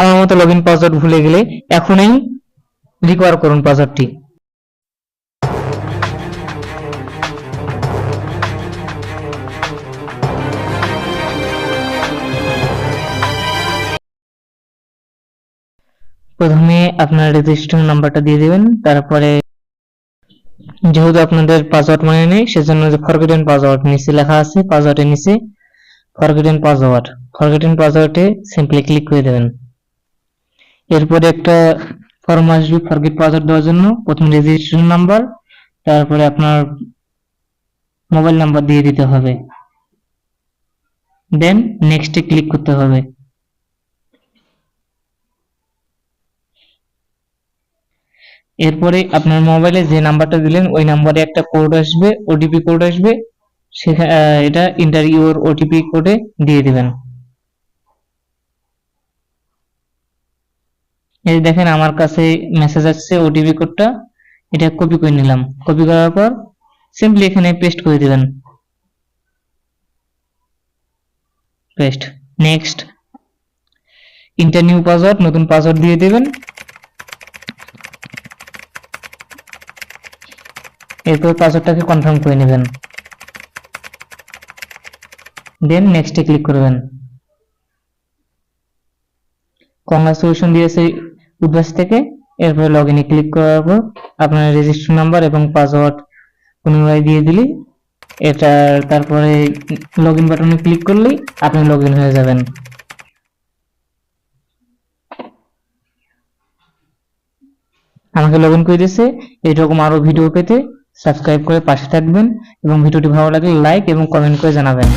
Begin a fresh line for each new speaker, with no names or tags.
আমার মতো log in password ভুলে গেলে এখনই রিকভার করুন পাসওয়ার্ডটি প্রথমে আপনার রেজিস্ট্রেশন নাম্বারটা দিয়ে দিবেন, তারপরে যেহেতু আপনাদের পাসওয়ার্ড মনে নেই, সেজন্য যে ফরগেটেন পাসওয়ার্ড নিচে লেখা আছে পাসওয়ার্ডের নিচে ফরগেটেন পাসওয়ার্ড ফরগেটেন পাসওয়ার্ডে সিম্পলি ক্লিক করে দেবেন। এরপরে একটা ফর্ম আসবে ফরগেট পাসওয়ার্ড দেওয়ার জন্য। প্রথমে রেজিস্ট্রেশন নাম্বার তারপরে আপনার মোবাইল নাম্বার দিয়ে দিতে হবে। দেন নেক্সটে ক্লিক করতে হবে। এরপরে আপনার মোবাইলে যে নাম্বারটা দিলেন, ওই নাম্বারে একটা কোড আসবে ওটিপি কোড আসবে সেখানে এটা ইন্টার ইউর ওটিপি কোডে দিয়ে দিবেন। এই দেখেন আমার কাছে মেসেজ আসছে ওটিপি কোডটা, এটা কপি করে নিলাম। কপি করার পর সিম্পলি এখানে পেস্ট করে দিবেন। Paste next enter new password নতুন পাসওয়ার্ড দিয়ে দিবেন। এরপর পাসওয়ার্ডটাকে কনফার্ম করে নেবেন। দেন নেক্সটে ক্লিক করবেন। কংগ্রাচুলেশন দিয়েছে উদ্ভাস থেকে এরপরে লগ ইনে ক্লিক করার পর আপনার রেজিস্ট্রেশন নাম্বার এবং পাসওয়ার্ড পুনরায় দিয়ে দিলি এটা তারপরে লগ ইন বাটনে ক্লিক করলেই আপনি লগ ইন হয়ে যাবেন। আমাকে লগ ইন করে দিয়েছে, এইরকম আরও ভিডিও পেতে সাবস্ক্রাইব করে পাশে থাকবেন এবং ভিডিওটি ভালো লাগলে লাইক এবং কমেন্ট করে জানাবেন।